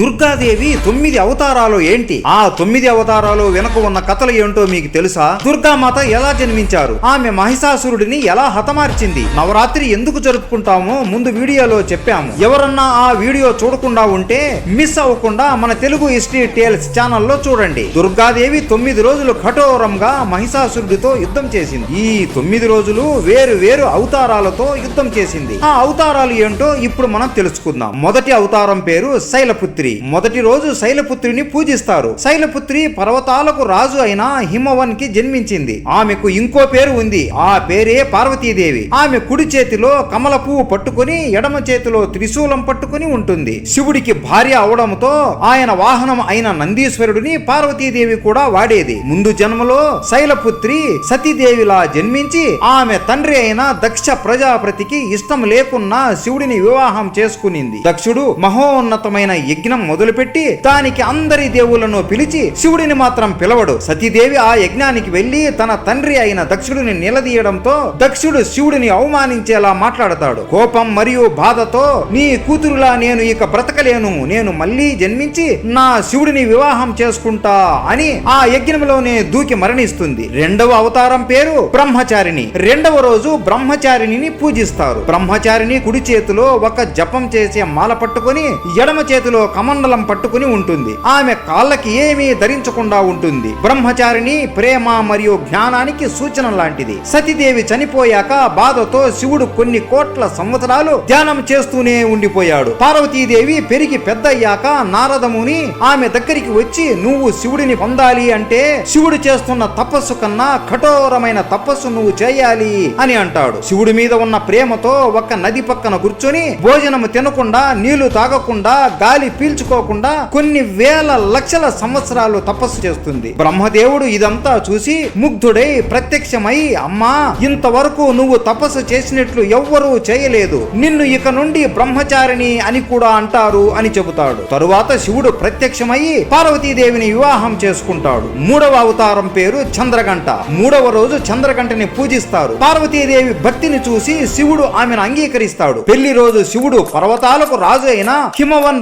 దుర్గాదేవి తొమ్మిది అవతారాలు ఏంటి? ఆ తొమ్మిది అవతారాలు వెనక ఉన్న కథలు ఏంటో మీకు తెలుసా? దుర్గామాత ఎలా జన్మించారు? ఆమె మహిషాసురుడిని ఎలా హతమార్చింది? నవరాత్రి ఎందుకు జరుపుకుంటామో ముందు వీడియోలో చెప్పాము. ఎవరన్నా ఆ వీడియో చూడకుండా ఉంటే మిస్ అవ్వకుండా మన తెలుగు హిస్టరీ టేల్స్ ఛానల్లో చూడండి. దుర్గాదేవి తొమ్మిది రోజులు కఠోరంగా మహిషాసురుడితో యుద్ధం చేసింది. ఈ తొమ్మిది రోజులు వేరు వేరు అవతారాలతో యుద్ధం చేసింది. ఆ అవతారాలు ఏంటో ఇప్పుడు మనం తెలుసుకుందాం. మొదటి అవతారం పేరు శైలపుత్రి. మొదటి రోజు శైలపుత్రిని పూజిస్తారు. శైలపుత్రి పర్వతాలకు రాజు అయిన హిమవన్కి జన్మించింది. ఆమెకు ఇంకో పేరు ఉంది. ఆ పేరే పార్వతీదేవి. ఆమె కుడి చేతిలో కమల పువ్వు పట్టుకుని ఎడమ చేతిలో త్రిశూలం పట్టుకుని ఉంటుంది. శివుడికి భార్య అవడంతో ఆయన వాహనం అయిన నందీశ్వరుడిని పార్వతీదేవి కూడా వాడేది. ముందు జన్మలో శైలపుత్రి సతీదేవిలా జన్మించి ఆమె తండ్రి అయిన దక్ష ప్రజాపతికి ఇష్టం లేకున్నా శివుడిని వివాహం చేసుకునింది. దక్షుడు మహోన్నతమైన యజ్ఞం మొదలుపెట్టి దానికి అందరి దేవులను పిలిచి శివుడిని మాత్రం పిలవడు. సతీదేవి ఆ యజ్ఞానికి వెళ్ళి తన తండ్రి అయిన దక్షుడిని నిలదీయడంతో దక్షుడు శివుడిని అవమానించేలా మాట్లాడతాడు. కోపం మరియు బాధతో నీ కూతురులా నేను ఇక బ్రతకలేను. నేను మళ్ళీ జన్మించి నా శివుడిని వివాహం చేసుకుంటా అని ఆ యజ్ఞంలోనే దూకి మరణిస్తుంది. రెండవ అవతారం పేరు బ్రహ్మచారిణి. రెండవ రోజు బ్రహ్మచారిణిని పూజిస్తారు. బ్రహ్మచారిణి కుడి చేతిలో ఒక జపం చేసే మాల పట్టుకొని ఎడమ చేతిలో కమండలం పట్టుకుని ఉంటుంది. ఆమె కాళ్ళకి ఏమీ ధరించకుండా ఉంటుంది. బ్రహ్మచారిణి ప్రేమ మరియు జ్ఞానానికి సూచన లాంటిది. సతీదేవి చనిపోయాక బాధతో శివుడు కొన్ని కోట్ల సంవత్సరాలు ధ్యానం చేస్తూనే ఉండిపోయాడు. పార్వతీదేవి పెరిగి పెద్దయ్యాక నారదముని ఆమె దగ్గరికి వచ్చి నువ్వు శివుడిని పొందాలి అంటే శివుడు చేస్తున్న తపస్సు కన్నా కఠోరమైన తపస్సు నువ్వు చేయాలి అని అంటాడు. శివుడి మీద ఉన్న ప్రేమతో ఒక నది పక్కన కూర్చొని భోజనము తినకుండా నీళ్ళు తాగకుండా గాలి పట్టించుకోకుండా కొన్ని వేల లక్షల సంవత్సరాలు తపస్సు చేస్తుంది. బ్రహ్మదేవుడు ఇదంతా చూసి ముగ్ధుడై ప్రత్యక్షమై అమ్మా ఇంతవరకు నువ్వు తపస్సు చేసినట్లు ఎవ్వరూ చేయలేదు. నిన్ను ఇక నుండి బ్రహ్మచారిణి అని కూడా అంటారు అని చెబుతాడు. తరువాత శివుడు ప్రత్యక్షమై పార్వతీదేవిని వివాహం చేసుకుంటాడు. మూడవ అవతారం పేరు చంద్రగంట. మూడవ రోజు చంద్రగంటని పూజిస్తారు. పార్వతీదేవి భక్తిని చూసి శివుడు ఆమెను అంగీకరిస్తాడు. పెళ్ళి రోజు శివుడు పర్వతాలకు రాజు అయిన హిమవన్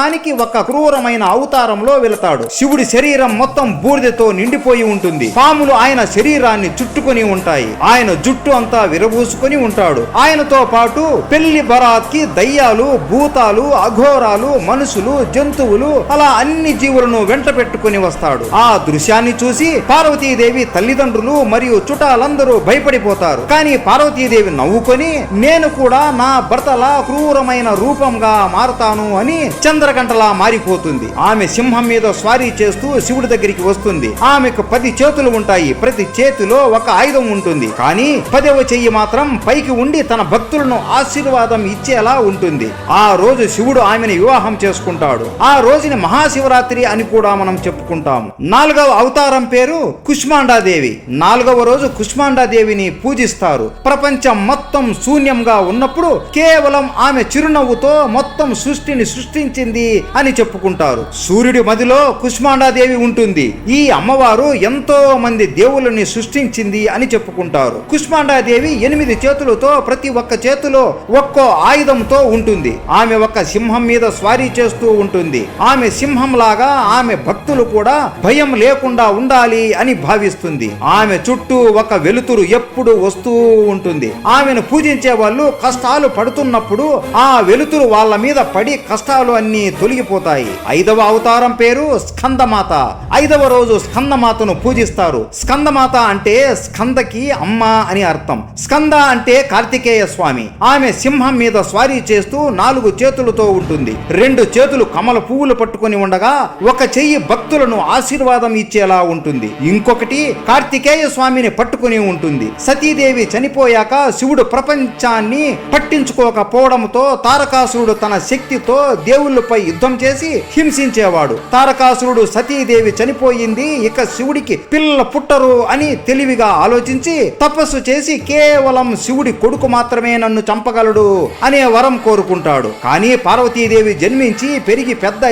రాజభవనానికి ఒక క్రూరమైన అవతారంలో వెళతాడు. శివుడి శరీరం మొత్తం బూడిదతో నిండిపోయి ఉంటుంది. పాములు ఆయన శరీరాన్ని చుట్టుకొని ఉంటాయి. ఆయన జుట్టు అంతా విరబూసుకొని ఉంటాడు. ఆయనతో పాటు పెళ్ళి బరాత్కి దయ్యాలు భూతాలు అఘోరాలు మనుషులు జంతువులు అలా అన్ని జీవులను వెంట పెట్టుకుని వస్తాడు. ఆ దృశ్యాన్ని చూసి పార్వతీదేవి తల్లిదండ్రులు మరియు చుట్టాలందరూ భయపడిపోతారు. కానీ పార్వతీదేవి నవ్వుకొని నేను కూడా నా భర్తలా క్రూరమైన రూపంగా మారుతాను అని చంద్ర చంద్రగంటలా మారిపోతుంది. ఆమె సింహం మీద స్వారీ చేస్తూ శివుడి దగ్గరికి వస్తుంది. ఆమెకు పది చేతులు ఉంటాయి. ప్రతి చేతిలో ఒక ఆయుధం ఉంటుంది. కానీ పదవ చెయ్యి మాత్రం పైకి ఉండి తన భక్తులను ఆశీర్వాదం ఇచ్చేలా ఉంటుంది. ఆ రోజు శివుడు ఆమెను వివాహం చేసుకుంటాడు. ఆ రోజుని మహాశివరాత్రి అని కూడా మనం చెప్పుకుంటాము. నాలుగవ అవతారం పేరు కుష్మాండాదేవి. నాలుగవ రోజు కుష్మాండాదేవిని పూజిస్తారు. ప్రపంచం మొత్తం శూన్యంగా ఉన్నప్పుడు కేవలం ఆమె చిరునవ్వుతో మొత్తం సృష్టిని సృష్టించింది అని చెప్పుకుంటారు. సూర్యుడి మదిలో కుష్మాండాదేవి ఉంటుంది. ఈ అమ్మవారు ఎంతో మంది దేవుళ్ళని సృష్టించింది అని చెప్పుకుంటారు. కుష్మాండాదేవి ఎనిమిది చేతులతో ప్రతి ఒక్క చేతిలో ఒక్కో ఆయుధంతో ఉంటుంది. ఆమె ఒక సింహం మీద స్వారీ చేస్తూ ఉంటుంది. ఆమె సింహం లాగా ఆమె భక్తులు కూడా భయం లేకుండా ఉండాలి అని భావిస్తుంది. ఆమె చుట్టూ ఒక వెలుతురు ఎప్పుడు వస్తూ ఉంటుంది. ఆమెను పూజించే వాళ్ళు కష్టాలు పడుతున్నప్పుడు ఆ వెలుతురు వాళ్ళ మీద పడి కష్టాలు అన్ని తొలగిపోతాయి. ఐదవ అవతారం పేరు స్కందమాత. ఐదవ రోజు స్కందమాతను పూజిస్తారు. స్కందమాత అంటే స్కందకి అమ్మ అని అర్థం. స్కంద అంటే కార్తికేయ స్వామి. ఆమె సింహం మీద స్వారీ చేస్తూ నాలుగు చేతులతో ఉంటుంది. రెండు చేతులు కమల పువ్వులు పట్టుకొని ఉండగా ఒక చెయ్యి భక్తులను ఆశీర్వాదం ఇచ్చేలా ఉంటుంది. ఇంకొకటి కార్తికేయ స్వామిని పట్టుకుని ఉంటుంది. సతీదేవి చనిపోయాక శివుడు ప్రపంచాన్ని పట్టించుకోకపోవడంతో తారకాసురుడు తన శక్తితో దేవుళ్ళపై యుద్ధం చేసి హింసించేవాడు. తారకాసురుడు సతీదేవి చనిపోయింది ఇక శివుడికి పిల్లలు పుట్టరు అని తెలివిగా ఆలోచించి తపస్సు చేసి కేవలం శివుడి కొడుకు మాత్రమే నన్ను చంపగలడు అనే వరం కోరుకుంటాడు. కానీ పార్వతీదేవి జన్మించి పెరిగి పెద్ద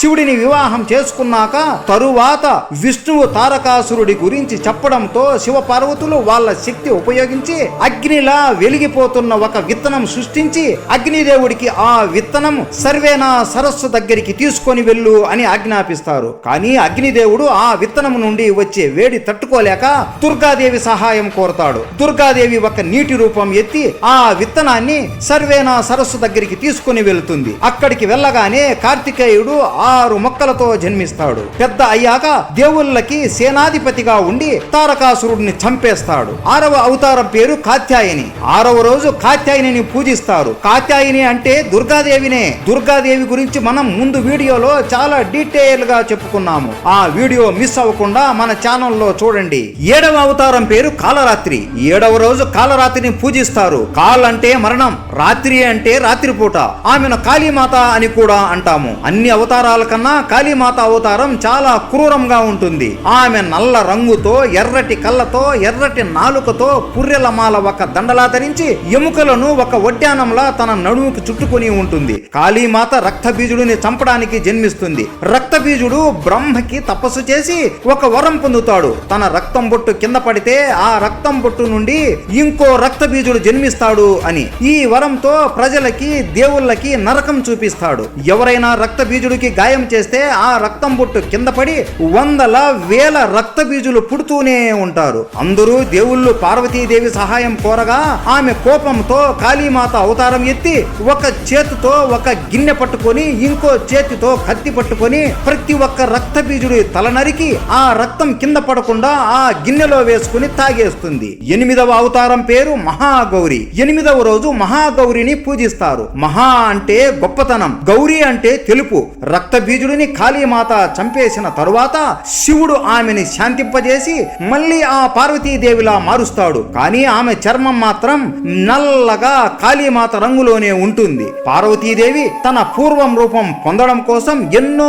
శివుడిని వివాహం చేసుకున్నాక తరువాత విష్ణువు తారకాసురుడి గురించి చెప్పడంతో శివ పార్వతులు వాళ్ళ శక్తి ఉపయోగించి అగ్నిలా వెలిగిపోతున్న ఒక విత్తనం సృష్టించి అగ్నిదేవుడికి ఆ విత్తనం సర్వేనా సర్వ సరస్సు దగ్గరికి తీసుకొని వెళ్ళు అని ఆజ్ఞాపిస్తారు. కానీ అగ్నిదేవుడు ఆ విత్తనము నుండి వచ్చే వేడి తట్టుకోలేక దుర్గాదేవి సహాయం కోరతాడు. దుర్గాదేవి ఒక నీటి రూపం ఎత్తి ఆ విత్తనాన్ని సర్వేనా సరస్సు దగ్గరికి తీసుకొని వెళుతుంది. అక్కడికి వెళ్ళగానే కార్తికేయుడు ఆరు మొక్కలతో జన్మిస్తాడు. పెద్ద అయ్యాక దేవుళ్ళకి సేనాధిపతిగా ఉండి తారకాసురుడిని చంపేస్తాడు. ఆరవ అవతారం పేరు కాత్యాయని. ఆరవ రోజు కాత్యాయనిని పూజిస్తారు. కాత్యాయని అంటే దుర్గాదేవినే. దుర్గాదేవి గురించి మనం ముందు వీడియోలో చాలా డీటెయిల్గా చెప్పుకున్నాము. ఆ వీడియో మిస్ అవ్వకుండా మన ఛానల్లో చూడండి. ఏడవ అవతారం పేరు కాలరాత్రి. ఏడవ రోజు కాలరాత్రిని పూజిస్తారు. కాల్ అంటే మరణం రాత్రి అంటే రాత్రిపూట. ఆమెను కాళీమాత అని కూడా అంటాము. అన్ని అవతారాల కన్నా కాళీమాత అవతారం చాలా క్రూరంగా ఉంటుంది. ఆమె నల్ల రంగుతో ఎర్రటి కళ్ళతో ఎర్రటి నాలుకతో పుర్రెల మాల ఒక దండలా ధరించి ఎముకలను ఒక వడ్డానంలా తన నడుముకి చుట్టుకొని ఉంటుంది. కాళీమాత రక్త బీజుడిని చంపడానికి జన్మిస్తుంది. రక్త బీజుడు బ్రహ్మకి తపస్సు చేసి ఒక వరం పొందుతాడు. తన రక్తం బొట్టు కింద పడితే ఆ రక్తం బొట్టు నుండి ఇంకో రక్త బీజుడు జన్మిస్తాడు అని. ఈ వరంతో ప్రజలకి దేవుళ్ళకి నరకం చూపిస్తాడు. ఎవరైనా రక్త బీజుడికి గాయం చేస్తే ఆ రక్తం బొట్టు కింద పడి వందల వేల రక్త బీజులు పుడుతూనే ఉంటారు. అందరూ దేవుళ్ళు పార్వతీదేవి సహాయం కోరగా ఆమె కోపంతో కాళీమాత అవతారం ఎత్తి ఒక చేతితో ఒక గిన్నె పట్టుకొని ఇంకో చేతితో కత్తి పట్టుకొని ప్రతి ఒక్క రక్త బీజుడి తల నరికి ఆ రక్తం కింద పడకుండా ఆ గిన్నెలో వేసుకుని తాగేస్తుంది. ఎనిమిదవ అవతారం పేరు మహాగౌరి. ఎనిమిదవ రోజు మహాగౌరిని పూజిస్తారు. మహా అంటే గొప్పతనం గౌరీ అంటే తెలుపు. రక్త బీజుడిని కాళీమాత చంపేసిన తరువాత శివుడు ఆమెని శాంతింపజేసి మళ్ళీ ఆ పార్వతీదేవిలా మారుస్తాడు. కానీ ఆమె చర్మం మాత్రం నల్లగా కాళీమాత రంగులోనే ఉంటుంది. పార్వతీదేవి తన పూర్వం రూపం పొందడం కోసం ఎన్నో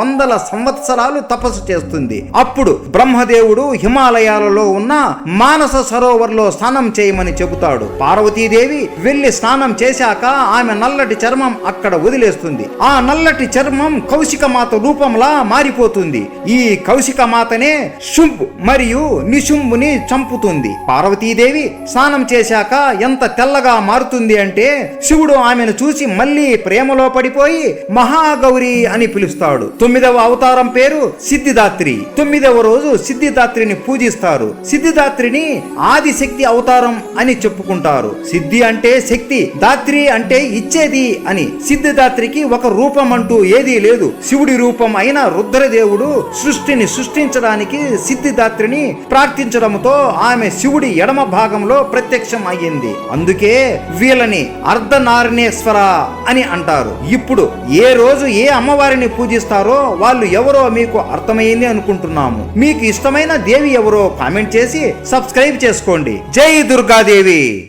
వందల సంవత్సరాలు తపస్సు చేస్తుంది. అప్పుడు బ్రహ్మదేవుడు హిమాలయాలలో ఉన్న మానస సరోవర్లో స్నానం చేయమని చెబుతాడు. పార్వతీదేవి వెళ్ళి స్నానం చేశాక ఆమె నల్లటి చర్మం అక్కడ వదిలేస్తుంది. ఆ నల్లటి చర్మం కౌశిక మాత రూపంలా మారిపోతుంది. ఈ కౌశిక మాతనే శుంభ్ మరియు నిశుంభుని చంపుతుంది. పార్వతీదేవి స్నానం చేశాక ఎంత తెల్లగా మారుతుంది అంటే శివుడు ఆమెను చూసి మళ్ళీ ప్రేమలో పడిపోయి మహాగౌరి అని పిలుస్తాడు. తొమ్మిదవ అవతారం పేరు సిద్ధిదాత్రి. తొమ్మిదవ రోజు సిద్ధిదాత్రిని పూజిస్తారు. సిద్ధిదాత్రిని ఆదిశక్తి అవతారం అని చెప్పుకుంటారు. సిద్ధి అంటే శక్తి దాత్రి అంటే ఇచ్చేది అని సిద్ధిదాత్రికి ఒక రూపం అంటూ ఏదీ లేదు. శివుడి రూపం అయిన రుద్రదేవుడు సృష్టిని సృష్టించడానికి సిద్ధిదాత్రిని ప్రార్థించడంతో ఆమె శివుడి ఎడమ భాగంలో ప్రత్యక్షం అయ్యింది. అందుకే వీళ్ళని అర్ధనారణేశ్వర అని అంటారు. ఇప్పుడు ఇప్పుడు ఏ రోజు ఏ అమ్మవారిని పూజిస్తారో వాళ్ళు ఎవరో మీకు అర్థమైంది అనుకుంటున్నాము. మీకు ఇష్టమైన దేవి ఎవరో కామెంట్ చేసి సబ్స్క్రైబ్ చేసుకోండి. జై దుర్గాదేవి.